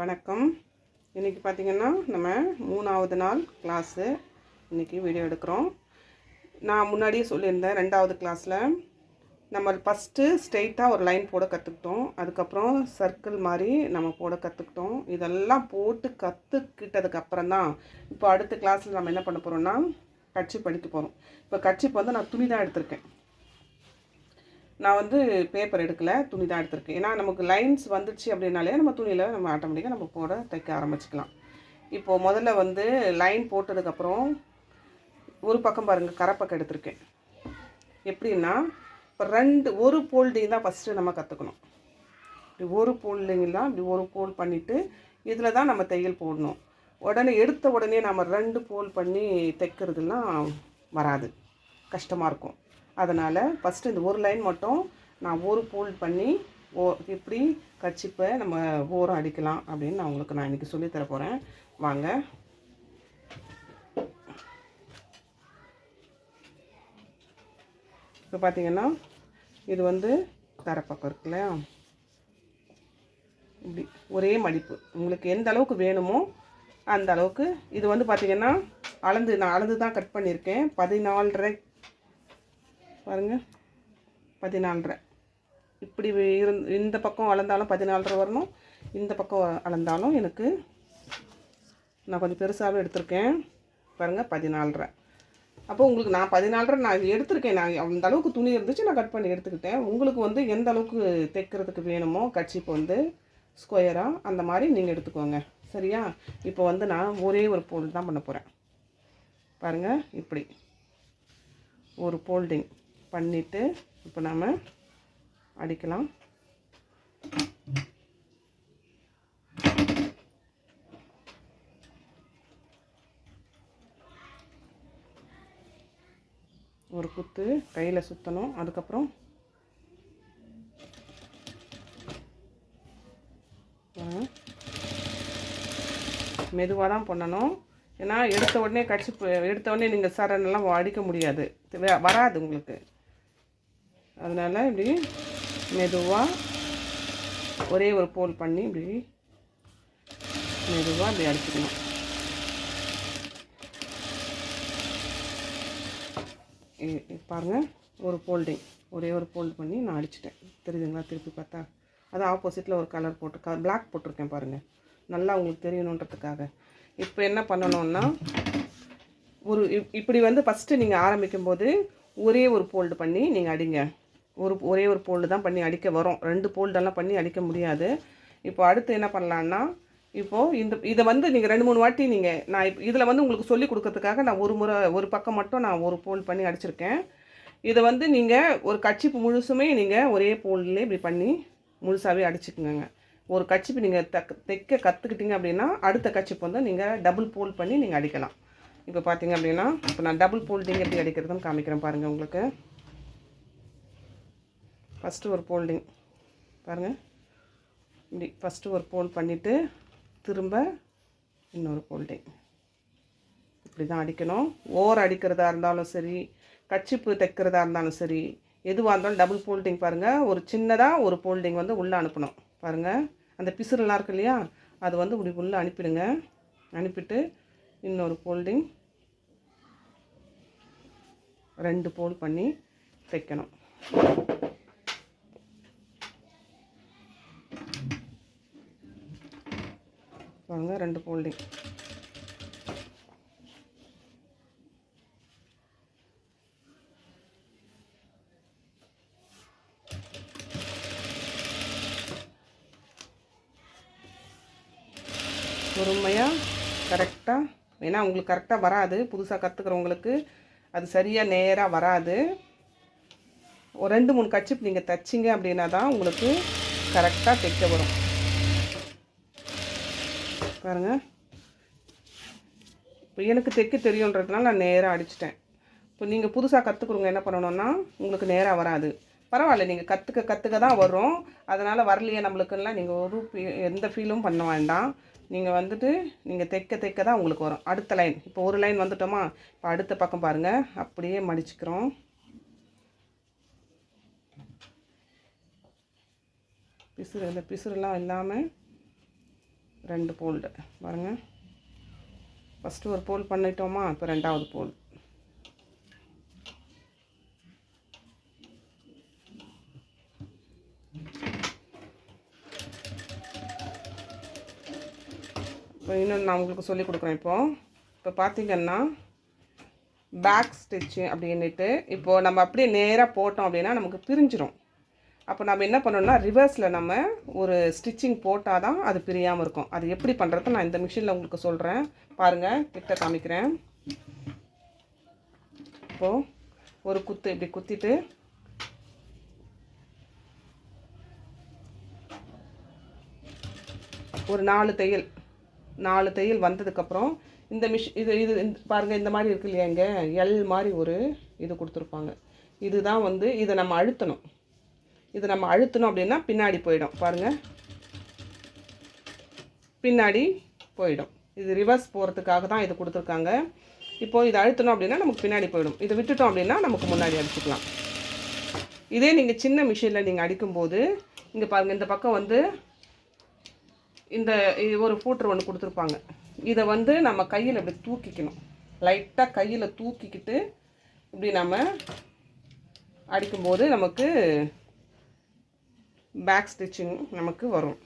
வணக்கம். இன்றைக்கி பார்த்திங்கன்னா நம்ம மூணாவது நாள் கிளாஸு இன்றைக்கி வீடியோ எடுக்கிறோம். நான் முன்னாடியே சொல்லியிருந்தேன் ரெண்டாவது கிளாஸில் நம்ம ஃபஸ்ட்டு ஸ்ட்ரெயிட்டாக ஒரு லைன் போட கற்றுக்கிட்டோம் அதுக்கப்புறம் சர்க்கிள் மாதிரி நம்ம போட கற்றுக்கிட்டோம் இதெல்லாம் போட்டு கற்றுக்கிட்டதுக்கப்புறம் தான் இப்போ அடுத்த கிளாஸில் நம்ம என்ன பண்ண போகிறோம்னா கட்சி படிக்க போகிறோம் இப்போ கட்சிப்பு வந்து நான் துணி தான் எடுத்திருக்கேன். நான் வந்து பேப்பர் எடுக்கல துணி தான் எடுத்திருக்கேன். ஏன்னா நமக்கு லைன்ஸ் வந்துச்சு அப்படின்னாலே நம்ம துணியில் நம்ம ஆட்டோமேட்டிக்காக நம்ம போட தைக்க ஆரம்பிச்சுக்கலாம். இப்போது முதல்ல வந்து லைன் போட்டதுக்கப்புறம் ஒரு பக்கம் பாருங்கள் கரைப்பக்கம் எடுத்திருக்கேன். எப்படின்னா இப்போ ரெண்டு ஒரு போல்டிங் தான் ஃபஸ்ட்டு நம்ம கற்றுக்கணும் இப்படி ஒரு போல்டிங் தான் இப்படி ஒரு போல் பண்ணிவிட்டு இதில் தான் நம்ம தையல் போடணும். உடனே எடுத்த உடனே நம்ம ரெண்டு போல் பண்ணி தைக்கிறதுலாம் வராது. கஷ்டமாக இருக்கும். அதனால் ஃபஸ்ட்டு இந்த ஒரு லைன் மட்டும் நான் ஒரு ஃபோல்ட் பண்ணி ஓ எப்படி கச்சிப்பை நம்ம ஓரம் அடிக்கலாம் அப்படின்னு நான் உங்களுக்கு நான் இன்றைக்கி சொல்லித்தர போகிறேன் வாங்க. இப்போ பார்த்தீங்கன்னா இது வந்து தரப்பக்கம் இருக்குல்ல இப்படி ஒரே மடிப்பு. உங்களுக்கு எந்த அளவுக்கு வேணுமோ அந்த அளவுக்கு. இது வந்து பார்த்திங்கன்னா அளந்து நான் அளந்து தான் கட் பண்ணியிருக்கேன். பதினாலரை பாருங்கள் பதினாலரை. இப்படி இருந் இந்த பக்கம் அளந்தாலும் பதினாலரை வரணும். இந்த பக்கம் அளந்தாலும் எனக்கு நான் கொஞ்சம் பெருசாகவே எடுத்திருக்கேன். பாருங்கள் பதினாலரை. அப்போ உங்களுக்கு நான் பதினாலரை நான் எடுத்திருக்கேன். நான் அந்த அளவுக்கு துணி இருந்துச்சு நான் கட் பண்ணி எடுத்துக்கிட்டேன். உங்களுக்கு வந்து எந்த அளவுக்கு தைக்கிறதுக்கு வேணுமோ கட்சிப்பு வந்து ஸ்கொயராக அந்த மாதிரி நீங்கள் எடுத்துக்கோங்க. சரியா? இப்போ வந்து நான் ஒரே ஒரு போல்டு தான் பண்ண போகிறேன் பாருங்கள் இப்படி. ஒரு போல்டிங் பண்ணிவிட்டு இப்போ நம்ம அடிக்கலாம். ஒரு குத்து கையில் சுற்றணும் அதுக்கப்புறம் மெதுவாக தான் பண்ணணும். ஏன்னா எடுத்த உடனே கட்சி எடுத்த உடனே நீங்கள் சரணெல்லாம் அடிக்க முடியாது. வராது உங்களுக்கு. அதனால் இப்படி மெதுவாக ஒரே ஒரு போல் பண்ணி இப்படி மெதுவாக இப்படி அடிச்சுக்கணும். இ- பாருங்க ஒரு போல்டிங் ஒரே ஒரு போல்ட் பண்ணி நான் அடிச்சிட்டேன். தெரியுதுங்களா? திருப்பி பார்த்தா. அது ஆப்போசிட்டில் ஒரு கலர் போட்டு பிளாக் போட்டிருக்கேன் பாருங்கள் நல்லா உங்களுக்கு தெரியணுன்றதுக்காக. இப்போ என்ன பண்ணணும்னா ஒரு இப்- இப்படி வந்து ஃபஸ்ட்டு நீங்கள் ஆரம்பிக்கும் போது ஒரே ஒரு போல்டு பண்ணி நீங்கள் அடிங்க. ஒரு ஒரே ஒரு போல்டு தான் பண்ணி அடிக்க வரும். ரெண்டு போல்டெல்லாம் பண்ணி அடிக்க முடியாது. இப்போ அடுத்து என்ன பண்ணலான்னா இப்போது இந்த இதை வந்து நீங்கள் ரெண்டு மூணு வாட்டி நீங்கள் நான் இப்போ இதில் வந்து உங்களுக்கு சொல்லி கொடுக்கறதுக்காக நான் ஒரு முறை ஒரு பக்கம் மட்டும் நான் ஒரு போல் பண்ணி அடிச்சிருக்கேன். இதை வந்து நீங்கள் ஒரு கட்சிப்பு முழுசுமே நீங்கள் ஒரே போல்லே இப்படி பண்ணி முழுசாகவே அடிச்சுக்குங்க. ஒரு கட்சிப்பு நீங்கள் தக் தைக்க கற்றுக்கிட்டீங்க அப்படின்னா அடுத்த கட்சிப்பு வந்து நீங்கள் டபுள் போல் பண்ணி நீங்கள் அடிக்கலாம். இப்போ பார்த்தீங்க அப்படின்னா இப்போ நான் டபுள் போல்டிங் எப்படி அடிக்கிறதுன்னு காமிக்கிறேன் பாருங்கள் உங்களுக்கு. ஃபஸ்ட்டு ஒரு போல்டிங் பாருங்கள் இப்படி ஃபஸ்ட்டு ஒரு போல் பண்ணிவிட்டு திரும்ப இன்னொரு போல்டிங் இப்படி தான் அடிக்கணும். ஓர் அடிக்கிறதா இருந்தாலும் சரி கச்சிப்பு தைக்கிறதா இருந்தாலும் சரி எதுவாக இருந்தாலும் டபுள் போல்டிங் பாருங்கள் ஒரு சின்னதாக ஒரு போல்டிங் வந்து உள்ளே அனுப்பணும். பாருங்கள் அந்த பிசுறுலாம் இருக்கு இல்லையா? அது வந்து இப்படி உள்ளே அனுப்பிடுங்க. அனுப்பிட்டு இன்னொரு போல்டிங் ரெண்டு போல் பண்ணி தைக்கணும். பாருங்க ரெண்டு ஃபோல்டிங் பொறுமையாக கரெக்டாக ஏன்னா உங்களுக்கு கரெக்டாக வராது புதுசாக கற்றுக்கிறவங்களுக்கு அது சரியாக நேராக வராது. ஒரு ரெண்டு மூணு கச்சிப் நீங்கள் தைச்சிங்க அப்படின்னா தான் உங்களுக்கு கரெக்டாக தைக்க வரும். பாருங்கள் இப்போ எனக்கு தைக்க தெரியுன்றதுனால நான் நேராக அடிச்சிட்டேன். இப்போ நீங்கள் புதுசாக கற்றுக்குறவங்க என்ன பண்ணணும்னா உங்களுக்கு நேராக வராது. பரவாயில்ல நீங்கள் கற்றுக்க கற்றுக்க தான் வரும் அதனால் வரலையே நம்மளுக்குலாம் நீங்கள் ஒரு எந்த ஃபீலும் பண்ண வேண்டாம். நீங்கள் வந்துட்டு நீங்கள் தைக்க தைக்க தான் உங்களுக்கு வரும். அடுத்த லைன் இப்போ ஒரு லைன் வந்துட்டோமா? இப்போ அடுத்த பக்கம் பாருங்கள் அப்படியே மடிச்சுக்கிறோம். பிசுறு இந்த பிசுறுலாம் இல்லாமல் ரெண்டு போல்டு. பாருங்கள் ஃபஸ்ட்டு ஒரு போல் பண்ணிட்டோமா இப்போ ரெண்டாவது போல். இப்போ இன்னும் நான் உங்களுக்கு சொல்லி கொடுக்குறேன் இப்போ. இப்போ பார்த்தீங்கன்னா பேக் ஸ்டிச்சு அப்படின்ட்டு இப்போது நம்ம அப்படியே நேராக போட்டோம் அப்படின்னா நமக்கு பிரிஞ்சிடும் அப்போ நம்ம என்ன பண்ணணும்னா ரிவர்ஸில் நம்ம ஒரு ஸ்டிச்சிங் போட்டால் தான் அது பிரியாமல் இருக்கும். அது எப்படி பண்ணுறது நான் இந்த மிஷினில் உங்களுக்கு சொல்கிறேன் பாருங்கள் கிட்ட காமிக்கிறேன். இப்போது ஒரு குத்து இப்படி குத்திட்டு ஒரு நாலு தையல் நாலு தையல் வந்ததுக்கப்புறம் இந்த மிஷ் இது இது இந்த- இந்த மாதிரி இருக்கு இல்லையா இங்கே? எல் மாதிரி ஒரு இது கொடுத்துருப்பாங்க. இதுதான் வந்து இதை நம்ம அழுத்தணும். இது நம்ம அழுத்தணும் அப்படின்னா பின்னாடி போயிடும். பாருங்கள் பின்னாடி போயிடும். இது ரிவர்ஸ் போகிறதுக்காக தான் இது கொடுத்துருக்காங்க. இப்போது இதை அழுத்தணும் அப்படின்னா நமக்கு பின்னாடி போயிடும். இதை விட்டுட்டோம் அப்படின்னா நமக்கு முன்னாடி அடிச்சுக்கலாம். இதே நீங்கள் சின்ன மிஷினில் நீங்கள் அடிக்கும்போது இங்கே பாருங்கள் இந்த பக்கம் வந்து இந்த இது ஒரு ஃபூட்ரு ஒன்று கொடுத்துருப்பாங்க. இதை வந்து நம்ம கையில் இப்படி தூக்கிக்கணும். லைட்டாக கையில் தூக்கிக்கிட்டு இப்படி நம்ம அடிக்கும்போது நமக்கு பேக் ஸ்டிச்சிங் நமக்கு வரும்.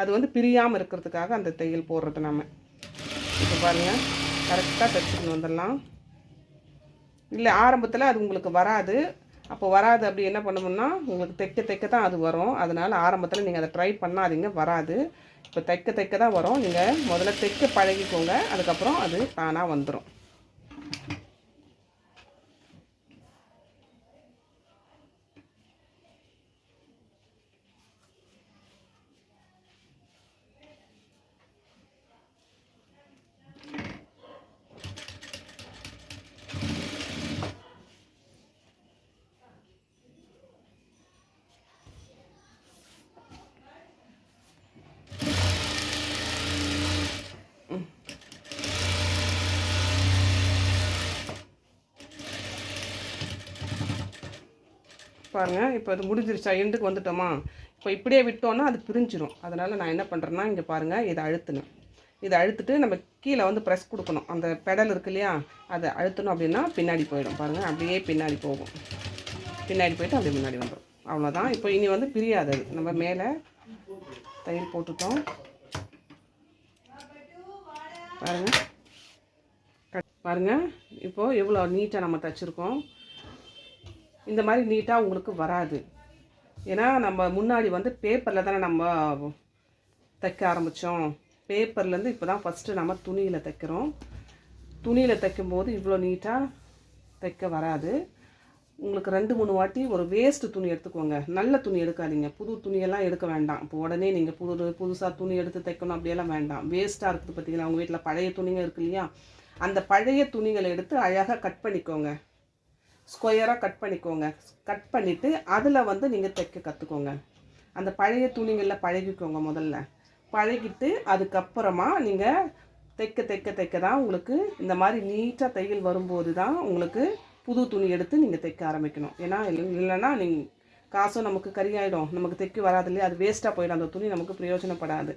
அது வந்து பிரியாமல் இருக்கிறதுக்காக அந்த தையல் போடுறது நம்ம இப்போ பாருங்கள் கரெக்டாக தைச்சிக்கணும் வந்துடலாம். இல்லை ஆரம்பத்தில் அது உங்களுக்கு வராது. அப்போ வராது அப்படி என்ன பண்ணணும்னா உங்களுக்கு தைக்க தைக்க தான் அது வரும். அதனால் ஆரம்பத்தில் நீங்கள் அதை ட்ரை பண்ணாதீங்க வராது. இப்போ தைக்க தைக்க தான் வரும். நீங்கள் முதல்ல தைக்க பழகிக்கோங்க. அதுக்கப்புறம் அது தானாக வந்துடும் பாருங்கள் இப்போ அது முடிஞ்சிருச்சா? எண்டுக்கு வந்துட்டோமா? இப்போ இப்படியே விட்டோன்னா அது பிரிஞ்சிடும் அதனால் நான் என்ன பண்ணுறேன்னா இங்கே பாருங்கள் இதை அழுத்தணும் இதை அழுத்துட்டு நம்ம கீழே வந்து ப்ரெஸ் கொடுக்கணும். அந்த பெடல் இருக்கு இல்லையா? அதை அழுத்தணும் அப்படின்னா பின்னாடி போயிடும். பாருங்கள் அப்படியே பின்னாடி போகும். பின்னாடி போயிட்டு அப்படியே முன்னாடி வந்துடும் அவ்வளோதான் இப்போ இனி வந்து பிரியாது அது. நம்ம மேலே தையல் போட்டுட்டோம். பாருங்கள் பாருங்கள் இப்போது எவ்வளோ நீட்டாக நம்ம தைச்சிருக்கோம். இந்த மாதிரி நீட்டாக உங்களுக்கு வராது. ஏன்னா நம்ம முன்னாடி வந்து பேப்பரில் தானே நம்ம தைக்க ஆரம்பித்தோம் பேப்பர்லேருந்து இப்போ தான் ஃபஸ்ட்டு நம்ம துணியில் தைக்கிறோம். துணியில் தைக்கும்போது இவ்வளோ நீட்டாக தைக்க வராது. உங்களுக்கு ரெண்டு மூணு வாட்டி ஒரு வேஸ்ட்டு துணி எடுத்துக்கோங்க. நல்ல துணி எடுக்காதீங்க. புது துணியெல்லாம் எடுக்க வேண்டாம். இப்போ உடனே நீங்கள் புது புதுசாக துணி எடுத்து தைக்கணும் அப்படியெல்லாம் வேண்டாம். வேஸ்ட்டாக இருக்குது பார்த்தீங்களா உங்கள் வீட்டில் பழைய துணிங்க இருக்கு இல்லையா? அந்த பழைய துணிகளை எடுத்து அழகாக கட் பண்ணிக்கோங்க. ஸ்கொயராக கட் பண்ணிக்கோங்க. கட் பண்ணிவிட்டு அதில் வந்து நீங்கள் தைக்க கற்றுக்கோங்க அந்த பழைய துணிகளில் பழகிக்கோங்க முதல்ல. பழகிட்டு அதுக்கப்புறமா நீங்கள் தைக்க தைக்க தைக்க தான் உங்களுக்கு இந்த மாதிரி நீட்டாக தையல் வரும்போது தான் உங்களுக்கு புது துணி எடுத்து நீங்கள் தைக்க ஆரம்பிக்கணும். ஏன்னா இல்லைன்னா நீங்கள் காசும் நமக்கு கரியாயிடும். நமக்கு தைக்க வராது இல்லையா? அது வேஸ்ட்டாக போயிடும். அந்த துணி நமக்கு பிரயோஜனப்படாது.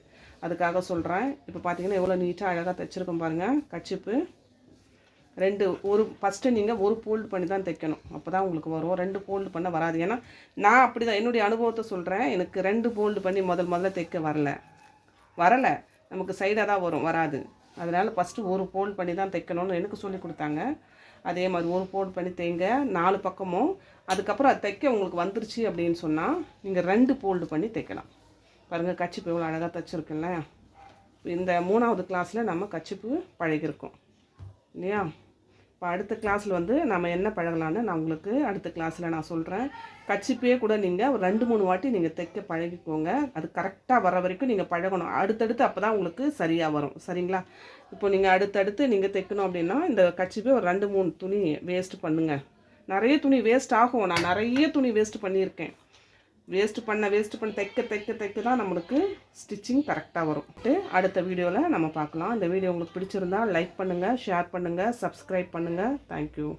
அதுக்காக சொல்கிறேன் இப்போ பார்த்தீங்கன்னா எவ்வளோ நீட்டாக அழகாக தைச்சிருக்கோம் பாருங்கள் கச்சிப்பு ரெண்டு ஒரு ஃபஸ்ட்டு நீங்கள் ஒரு ஃபோல்டு பண்ணி தான் தைக்கணும். அப்போ தான் உங்களுக்கு வரும். ரெண்டு ஃபோல்டு பண்ண வராது. ஏன்னா நான் அப்படி தான் என்னுடைய அனுபவத்தை சொல்கிறேன் எனக்கு ரெண்டு ஃபோல்டு பண்ணி முதல் முதல்ல தைக்க வரல. வரலை. நமக்கு சைடாக தான் வரும் வராது. அதனால் ஃபஸ்ட்டு ஒரு ஃபோல்டு பண்ணி தான் தைக்கணும்னு எனக்கு சொல்லி கொடுத்தாங்க. அதே மாதிரி ஒரு ஃபோல்டு பண்ணி தைங்க. நாலு பக்கமும். அதுக்கப்புறம் அது தைக்க உங்களுக்கு வந்துருச்சு அப்படின்னு சொன்னால் நீங்கள் ரெண்டு ஃபோல்டு பண்ணி தைக்கலாம். பாருங்கள் கச்சிப்பு எவ்வளோ அழகாக தைச்சிருக்குல்ல. இந்த மூணாவது கிளாஸில் நம்ம கச்சிப்பு பழகிருக்கோம் இல்லையா? இப்போ அடுத்த கிளாஸில் வந்து நம்ம என்ன பழகலான்னு நான் உங்களுக்கு அடுத்த கிளாஸில் நான் சொல்கிறேன் கச்சிப்பே கூட நீங்கள் ஒரு ரெண்டு மூணு வாட்டி நீங்கள் தைக்க பழகிக்கோங்க. அது கரெக்டாக வர வரைக்கும் நீங்கள் பழகணும். அடுத்தடுத்து அப்போ தான் உங்களுக்கு சரியாக வரும். சரிங்களா? இப்போ நீங்கள் அடுத்தடுத்து நீங்கள் தைக்கணும் அப்படின்னா இந்த கச்சிப்பே ஒரு ரெண்டு மூணு துணி வேஸ்ட் பண்ணுங்கள் நிறைய துணி வேஸ்ட் ஆகும். நான் நிறைய துணி வேஸ்ட் பண்ணியிருக்கேன். வேஸ்ட் பண்ண வேஸ்ட் பண்ண தைக்க தைக்க தைக்க தான் நம்மளுக்கு ஸ்டிச்சிங் கரெக்டாக வரும். அடுத்த வீடியோவில் நம்ம பார்க்கலாம். இந்த வீடியோ உங்களுக்கு பிடிச்சிருந்தா லைக் பண்ணுங்கள் ஷேர் பண்ணுங்கள் சப்ஸ்கிரைப் பண்ணுங்கள் தேங்க்யூ